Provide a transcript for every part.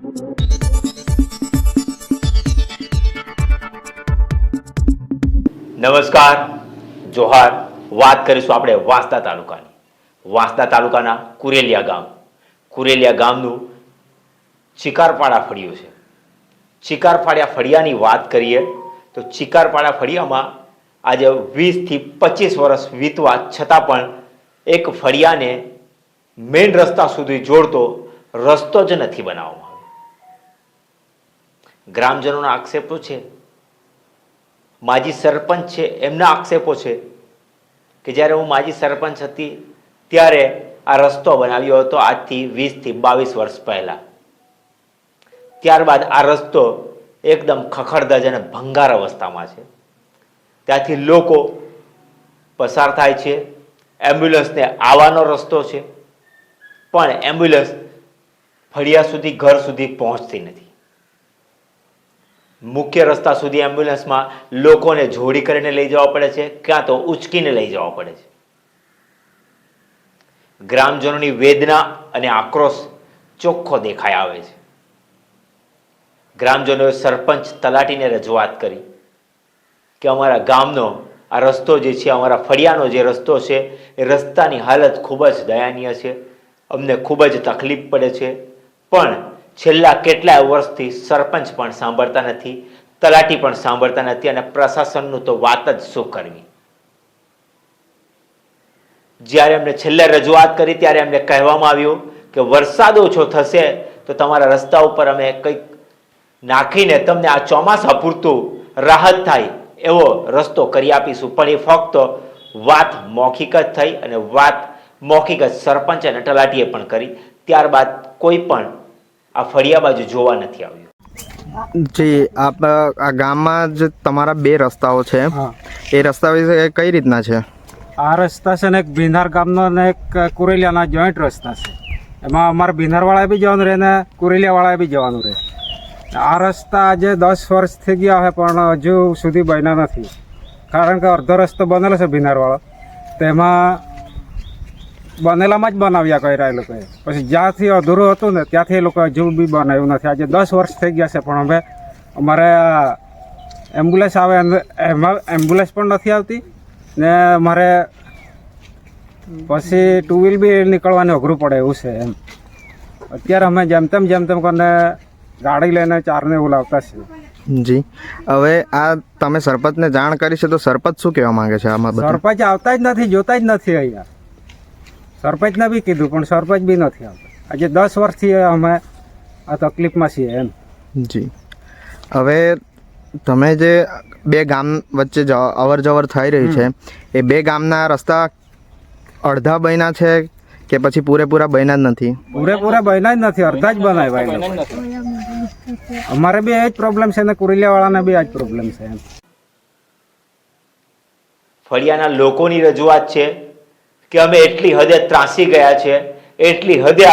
નમસ્કાર, જોહાર. વાત કરીશું આપણે વાંસદા તાલુકાની. વાંસદા તાલુકાના કુરેલિયા ગામ. કુરેલિયા ગામનું ચિકારપાડા ફળિયું છે. ચિકારપાડા ફળિયાની વાત કરીએ, તો ચિકારપાડા ફળિયામાં આજે વીસથી પચીસ વર્ષ વીતવા છતાં પણ એક ફળિયાને મેઇન રસ્તા સુધી જોડતો રસ્તો જ નથી બનાવવામાં. ગ્રામજનોના આક્ષેપો છે. માજી સરપંચ છે, એમના આક્ષેપો છે કે જ્યારે હું માજી સરપંચ હતી ત્યારે આ રસ્તો બનાવ્યો હતો આજથી વીસથી બાવીસ વર્ષ પહેલાં. ત્યારબાદ આ રસ્તો એકદમ ખખડધજ અને ભંગાર અવસ્થામાં છે. ત્યાંથી લોકો પસાર થાય છે. એમ્બ્યુલન્સને આવવાનો રસ્તો છે. પણ એમ્બ્યુલન્સ ફળિયા સુધી, ઘર સુધી પહોંચતી નથી. મુખ્ય રસ્તા સુધી એમ્બ્યુલન્સમાં લોકોને જોડી કરીને લઈ જવા પડે છે, ક્યાં તો ઉચકીને લઈ જવા પડે છે. ગ્રામજનોની વેદના અને આક્રોશ ચોખ્ખો દેખાઈ આવે છે. ગ્રામજનોએ સરપંચ તલાટીને રજૂઆત કરી કે અમારા ગામનો આ રસ્તો જે છે, અમારા ફળિયાનો જે રસ્તો છે, એ રસ્તાની હાલત ખૂબ જ દયાનીય છે. અમને ખૂબ જ તકલીફ પડે છે. પણ છેલ્લા કેટલાય વર્ષથી સરપંચ પણ સાંભળતા નથી, તલાટી પણ સાંભળતા નથી અને પ્રશાસનનું તો વાત જ શું કરવી? જ્યારે એમને છેલ્લે રજૂઆત કરી, ત્યારે એમને કહેવામાં આવ્યું કે વરસાદ ઓછો થશે તો તમારા રસ્તા ઉપર અમે કંઈક નાખીને તમને આ ચોમાસા પૂરતું રાહત થાય એવો રસ્તો કરી આપીશું. પણ એ ફક્ત વાત મૌખિક જ થઈ અને વાત મૌખિક જ સરપંચ અને તલાટીએ પણ કરી. ત્યારબાદ કોઈ પણ આ ફળિયા બાજુ જોવા નથી આવ્યું. જી આપ આ ગામમાં જ તમારા બે રસ્તાઓ છે. હા. એ રસ્તા વિશે કઈ રીતના છે? આ રસ્તા છે ને એક ભીનાર ગામનો ને એક કુરેલિયાના જોઈન્ટ રસ્તા છે. એમાં અમારે ભીનારવાળાએ બી જવાનું રહે ને કુરેલિયાવાળાએ બી જવાનું રહે. આ રસ્તા આજે દસ વર્ષ થઈ ગયા છે પણ હજુ સુધી બન્યા નથી. કારણ કે અડધો રસ્તો બનેલો છે ભીનારવાળો તેમાં બનેલામાં જ બનાવ્યા કર્યા એ લોકોએ. પછી જ્યાંથી અધૂરું હતું ને ત્યાંથી એ લોકો હજુ બી બનાવ્યું નથી. આજે દસ વર્ષ થઈ ગયા છે પણ હવે અમારે એમ્બ્યુલન્સ આવે એમાં એમ્બ્યુલન્સ પણ નથી આવતી ને મારે પછી ટુ વ્હીલ બી નીકળવાનું અઘરું પડે એવું છે એમ. અત્યારે અમે જેમ તેમ જેમ તેમ કરીને ગાડી લઈને ચારને એવું લાવતા છીએ. જી. હવે આ તમે સરપંચને જાણ કરી છે તો સરપંચ શું કહેવા માંગે છે આમાં સરપંચ આવતા જ નથી જોતા જ નથી અહીંયા. સરપંચને બી કીધું પણ સરપંચ બી નથી આવતો. આજે દસ વર્ષથી અમે આ તકલીફમાં છીએ એમ. જી. હવે તમે જે બે ગામ વચ્ચે જ અવર જવર થઈ રહી છે એ બે ગામના રસ્તા અડધા બન્યા છે કે પછી પૂરેપૂરા બન્યા જ નથી? પૂરેપૂરા બન્યા જ નથી અડધા જ બનાવ્યા અમારે બી એ જ પ્રોબ્લેમ છે ને કુરિલિયાવાળાને બી આ જ પ્રોબ્લેમ છે એમ. ફળિયાના લોકોની રજૂઆત છે કે અમે એટલી હદે ત્રાસી ગયા છે, એટલી હદે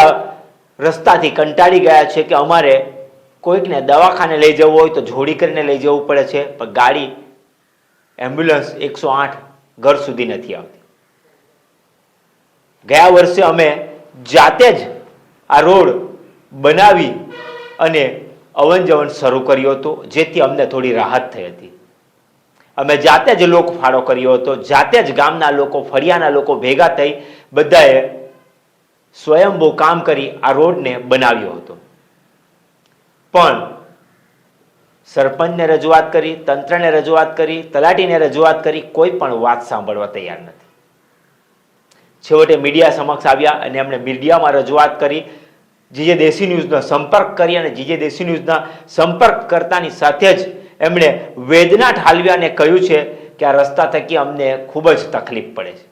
રસ્તાથી કંટાળી ગયા છે કે અમારે કોઈકને દવાખાને લઈ જવું હોય તો જોડી કરીને લઈ જવું પડે છે, પણ ગાડી, એમ્બ્યુલન્સ એકસો આઠ ઘર સુધી નથી આવતી. ગયા વર્ષે અમે જાતે જ આ રોડ બનાવી અને અવન જવન શરૂ કર્યો હતો, જેથી અમને થોડી રાહત થઈ હતી. અમે જાતે જ લોક ફાળો કર્યો હતો, જાતે જ ગામના લોકો, ફળિયાના લોકો ભેગા થઈ બધાએ સ્વયંભૂ કામ કરી આ રોડને બનાવ્યો હતો. પણ સરપંચને રજૂઆત કરી, તંત્રને રજૂઆત કરી, તલાટીને રજૂઆત કરી, કોઈ પણ વાત સાંભળવા તૈયાર નથી. છેવટે મીડિયા સમક્ષ આવ્યા અને એમણે મીડિયામાં રજૂઆત કરી જીજે દેશી ન્યૂઝનો સંપર્ક કરી અને જીજે દેશી ન્યૂઝના સંપર્ક કરતાની સાથે જ એમણે વેદના ઠાલવ્યાને કહ્યું છે કે આ રસ્તા થકી અમને ખૂબ જ તકલીફ પડે છે.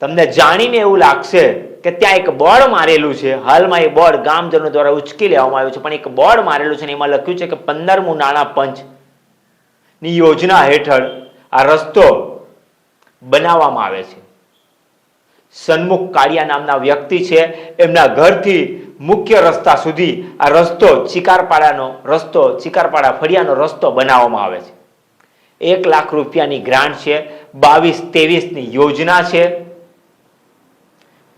તમને જાણીને એવું લાગશે કે ત્યાં એક બોર્ડ મારેલું છે. હાલમાં એ બોર્ડ ગામજનો દ્વારા ઉચકી લેવામાં આવ્યું છે. પણ એક બોર્ડ મારેલું છે ને એમાં લખ્યું છે કે પંદરમું નાણાં પંચની યોજના હેઠળ આ રસ્તો બનાવવામાં આવે છે. સન્મુખ કાળિયા નામના વ્યક્તિ છે. એમના ઘરથી મુખ્ય રસ્તા સુધી આ રસ્તો ચિકારપાડાનો રસ્તો, ચિકારપાડા ફળિયાનો રસ્તો બનાવવામાં આવે છે. એક લાખ રૂપિયાની ગ્રાન્ટ છે, બાવીસ તેવીસની યોજના છે.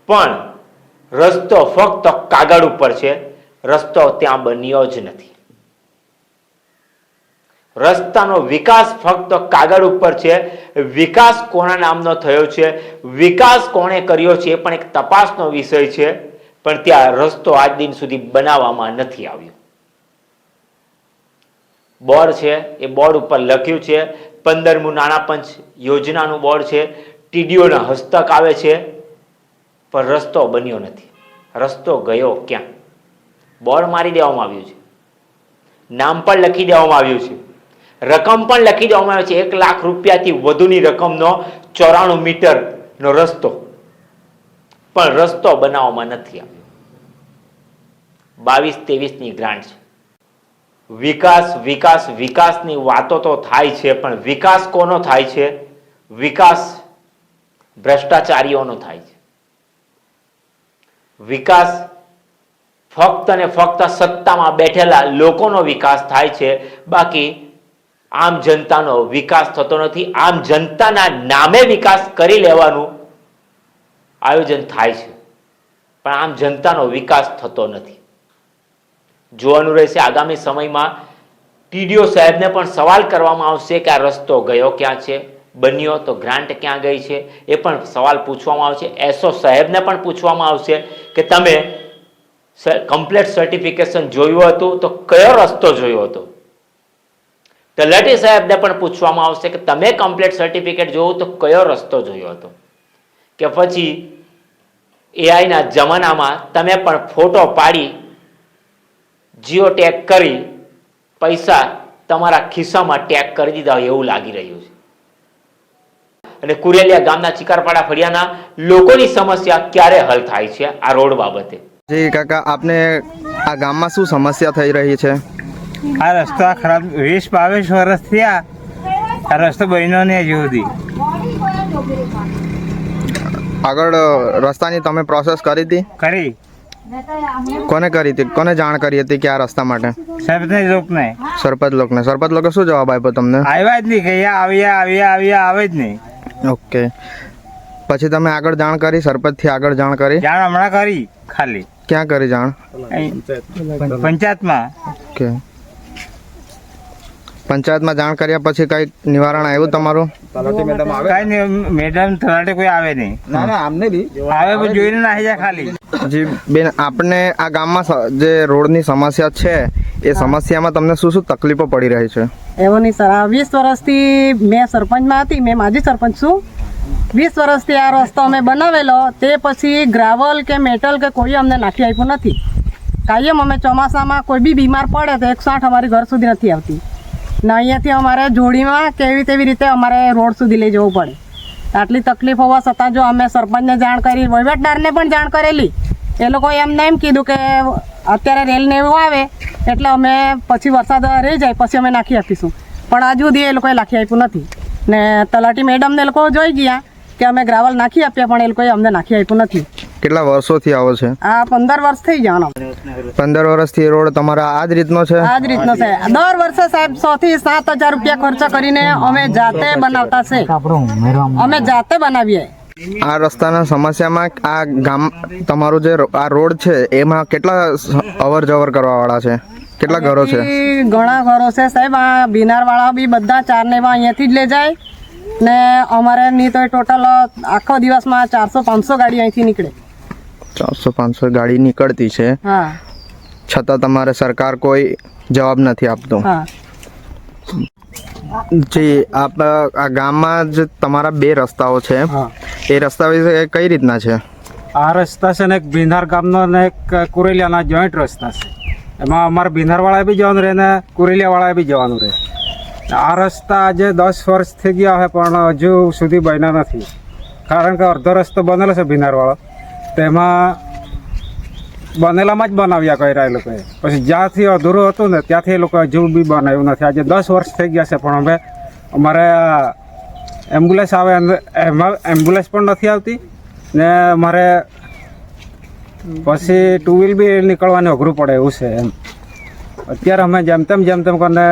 પણ રસ્તો ફક્ત કાગળ ઉપર છે, રસ્તો ત્યાં બન્યો જ નથી. રસ્તાનો વિકાસ ફક્ત કાગળ ઉપર છે, વિકાસ કોના નામનો થયો છે, વિકાસ કોણે કર્યો છે એ પણ એક તપાસનો વિષય છે. પણ ત્યાં રસ્તો આજ દિન સુધી બનાવવામાં નથી આવ્યો. બોર્ડ છે, એ બોર્ડ ઉપર લખ્યું છે, પંદરમું નાણાપંચ યોજનાનું બોર્ડ છે, ટીડીઓના હસ્તક આવે છે, પણ રસ્તો બન્યો નથી. રસ્તો ગયો ક્યાં? બોર્ડ મારી દેવામાં આવ્યું છે. નામ પણ લખી દેવામાં આવ્યું છે. રકમ પણ લખી દેવામાં આવી છે. એક લાખ રૂપિયાથી વધુની રકમનો ચોરાણું મીટરનો રસ્તો. પણ રસ્તો બનાવવામાં નથી આવ્યો. બાવીસ ત્રેવીસની ગ્રાન્ટ છે. વિકાસ વિકાસ, વિકાસની વાતો તો થાય છે, પણ વિકાસ કોનો થાય છે? વિકાસ ભ્રષ્ટાચારીઓનો થાય છે. વિકાસ ફક્ત ને ફક્ત સત્તામાં બેઠેલા લોકોનો વિકાસ થાય છે. બાકી આમ જનતાનો વિકાસ થતો નથી. આમ જનતાના નામે વિકાસ કરી લેવાનું આયોજન થાય છે. પણ આમ જનતાનો વિકાસ થતો નથી. જોવાનું રહેશે. આગામી સમયમાં ટીડીઓ સાહેબને પણ સવાલ કરવામાં આવશે કે આ રસ્તો ગયો ક્યાં છે? બન્યો તો ગ્રાન્ટ ક્યાં ગઈ છે? એ પણ સવાલ પૂછવામાં આવશે. એસો સાહેબને પણ પૂછવામાં આવશે કે તમે કમ્પ્લેટ સર્ટિફિકેશન જોયું હતું તો કયો રસ્તો જોયો હતો? તલાટી સાહેબને પણ પૂછવામાં આવશે કે તમે કમ્પ્લેટ સર્ટિફિકેટ જોયું તો કયો રસ્તો જોયો હતો? કે પછી એઆઈના જમાનામાં તમે પણ ફોટો પાડી જીઓ ટેગ કરી પૈસા તમારા ખિસ્સામાં ટેગ કરી દીધા હોય એવું લાગી રહ્યું છે. અને કુરેલિયા ગામના ચિકારપાડા ફળિયાના લોકોની સમસ્યા ક્યારે હલ થાય છે આ રોડ બાબતે? જી કાકા આપને આ ગામમાં શું સમસ્યા થઈ રહી છે? આ રસ્તો ખરાબ વીસ બાવીસ વર્ષ થયા. આ રસ્તો બન્યો ને હજુ સુધી. આગળ રસ્તાની તમે પ્રોસેસ કરી હતી? કરી. કોને કરી હતી? કોને જાણ કરી હતી કે આ રસ્તા માટે? સાહેબ ને લોક ને સરપંચ લોકોને. સરપંચ લોકો શું જવાબ આપ્યો તમને? આવ્યા જ નહીં કે આવ્યા આવ્યા આવ્યા આવે જ નહીં. ઓકે. પછી તમે આગળ જાણ કરી? સરપંચથી આગળ જાણ કરી? જાણ હમણાં કરી ખાલી. ક્યાં કરી જાણ? પંચાયતમાં. ઓકે. પંચાયતમાં જાણ કર્યા પછી કઈ નિવારણ આવ્યું તમારું? કઈ નહીં મેડમ તલાટે કોઈ આવે નહીં. આવે પણ જોઈને નાહી જાય ખાલી. જી બેન આપને આ ગામમાં જે રોડની સમસ્યા છે એ સમસ્યામાં તમને શું શું તકલીફો પડી રહી છે? એવો નહીં સર આ વીસ વર્ષથી મેં સરપંચમાં હતી મેં માજી સરપંચ છું. વીસ વર્ષથી આ રસ્તો અમે બનાવેલો તે પછી ગ્રાવલ કે મેટલ કે કોઈ અમને નાખી આપ્યું નથી. કાયમ અમે ચોમાસામાં કોઈ બી બીમાર પડે તો એકસો આઠ અમારી ઘર સુધી નથી આવતી. ને અહીંયાથી અમારે જોડીમાં કેવી તેવી રીતે અમારે રોડ સુધી લઈ જવું પડે. આટલી તકલીફ હોવા છતાં જો અમે સરપંચને જાણ કરી, વહીવટદારને પણ જાણ કરેલી, એ લોકોએ એમને એમ કીધું કે અત્યારે રેલ ને એવું આવે, એટલે અમે પછી વરસાદ રહી જાય, પછી અમે નાખી આપીશું. પણ હજુ સુધી એ લોકોએ નાખી આપ્યું નથી. ને તલાટી મેડમને લોકો જોઈ ગયા કે અમે ગ્રાવલ નાખી આપ્યા, પણ એ લોકોએ અમને નાખી આપ્યું નથી. કેટલા વર્ષોથી આવો છે? આ પંદર વર્ષ થઈ જવાનો પંદર વર્ષથી રોડ તમારા આ જ રીતનો છે? આ જ રીતનો છે. દર વર્ષે સાહેબ સો થી સાત હજાર રૂપિયા ખર્ચ કરીને અમે જાતે બનાવતા છે. અમે જાતે બનાવીએ. આ રસ્તાના સમસ્યામાં આ ગામ તમારું જે આ રોડ છે એમાં કેટલા અવર જવર કરવાવાળા છે? કેટલા ઘરો છે? ઘણા ઘરો છે સાહેબ. આ બિનારવાળા બી બધા ચાર ને એવા અહીંયાથી જ લઈ જાય. ને અમારે નહીં તો ટોટલ આખો દિવસમાં ચારસો પાંચસો ગાડી અહીંથી નીકળે. ચારસો પાંચસો ગાડી નીકળતી છે. છતાં તમારે સરકાર કોઈ જવાબ નથી આપતો. જી આપ આ ગામમાં જ તમારા બે રસ્તાઓ છે. એ રસ્તા વિશે કઈ રીતના છે? આ રસ્તા છે ને એક બિંધાર ગામનો ને એક કુરેલિયાના જોઈન્ટ રસ્તા છે. એમાં અમારે બિનારવાળાએ બી જવાનું રહે ને કુરેલિયાવાળાએ બી જવાનું રહે. આ રસ્તા આજે દસ વર્ષ થઈ ગયા છે પણ હજુ સુધી બન્યા નથી. કારણ કે અડધો રસ્તો બનેલો છે બિનારવાળો તેમાં બનેલામાં જ બનાવ્યા કર્યા એ લોકોએ. પછી જ્યાંથી અધૂરું હતું ને ત્યાંથી એ લોકો હજુ બી બનાવ્યું નથી. આજે દસ વર્ષ થઈ ગયા છે, પણ અમે અમારે એમ્બ્યુલન્સ આવે એમાં એમ્બ્યુલન્સ પણ નથી આવતી ને મારે પછી ટુ વ્હીલ બી નીકળવાનું અઘરું પડે એવું છે એમ. અત્યારે અમે જેમ તેમ જેમ તેમ કરીને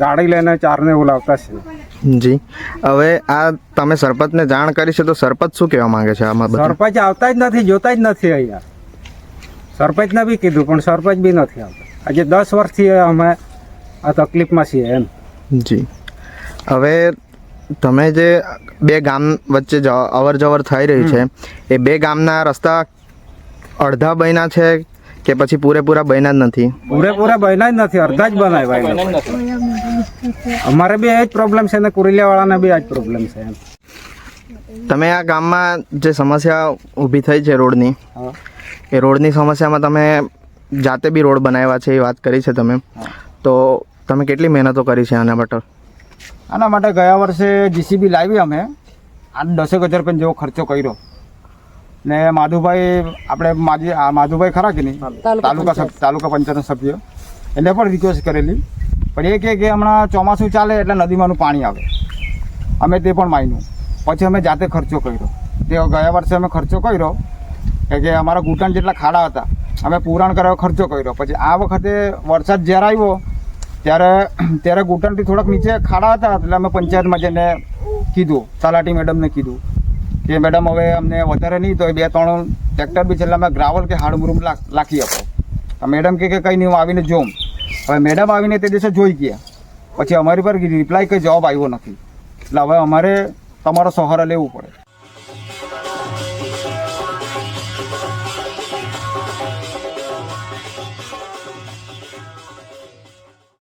ગાડી લઈને ચારને એવું લાવતા છે જી. હવે આ તમે સરપંચને જાણ કરી છે તો સરપંચ શું કહેવા માંગે છે આમાં સરપંચ આવતા જ નથી જોતા જ નથી અહીંયા. સરપંચને બી કીધું પણ સરપંચ બી નથી આવતા. આજે દસ વર્ષથી અમે આ તકલીફમાં છીએ એમ. જી. હવે તમે જે બે ગામ વચ્ચે અવર જવર થઈ રહી છે એ બે ગામના રસ્તા અડધા બન્યા છે કે પછી પૂરેપૂરા બન્યા જ નથી? પૂરેપૂરા બન્યા જ નથી અડધા જ બનાવ્યા અમારે બી એ જ પ્રોબ્લેમ છે ને કુરેલિયાવાળાને બી આ જ પ્રોબ્લેમ છે તમે આ ગામમાં જે સમસ્યા ઊભી થઈ છે રોડની એ રોડની સમસ્યામાં તમે જાતે બી રોડ બનાવ્યા છે એ વાત કરી છે તમે. તો તમે કેટલી મહેનતો કરી છે આના માટે આના માટે ગયા વર્ષે જીસીબી લાવી અમે. આઠ દસેક હજાર રૂપિયા જેવો ખર્ચો કર્યો. ને માધુભાઈ આપણે માજી આ માધુભાઈ ખરા કે નહીં? તાલુકા તાલુકા પંચાયતના સભ્ય. એને પણ રિક્વેસ્ટ કરેલી. પણ એ કહે કે હમણાં ચોમાસું ચાલે એટલે નદીમાંનું પાણી આવે. અમે તે પણ માન્યું. પછી અમે જાતે ખર્ચો કર્યો. તે ગયા વર્ષે અમે ખર્ચો કર્યો. કે અમારા ઘૂંટણ જેટલા ખાડા હતા અમે પુરાણ કરાવવા ખર્ચો કર્યો. પછી આ વખતે વરસાદ જ્યારે આવ્યો ત્યારે ત્યારે ઘૂંટણથી થોડાક નીચે ખાડા હતા એટલે અમે પંચાયતમાં જઈને કીધું તલાટી મેડમને કીધું. કે મેડમ, હવે અમને વધારે નહીં તો બે, ત્રણ ટ્રેક્ટર બી છેલ્લામાં ગ્રાવલ કે હાડમુરુમ લાખી આપો. મેડમ કે કંઈ નહીં, હું આવીને જોઉં. હવે મેડમ આવીને તે દિવસે જોઈ ગયા. પછી અમારી પર રિપ્લાય કંઈ જવાબ આવ્યો નથી. એટલે હવે અમારે તમારો સહારો લેવું પડે.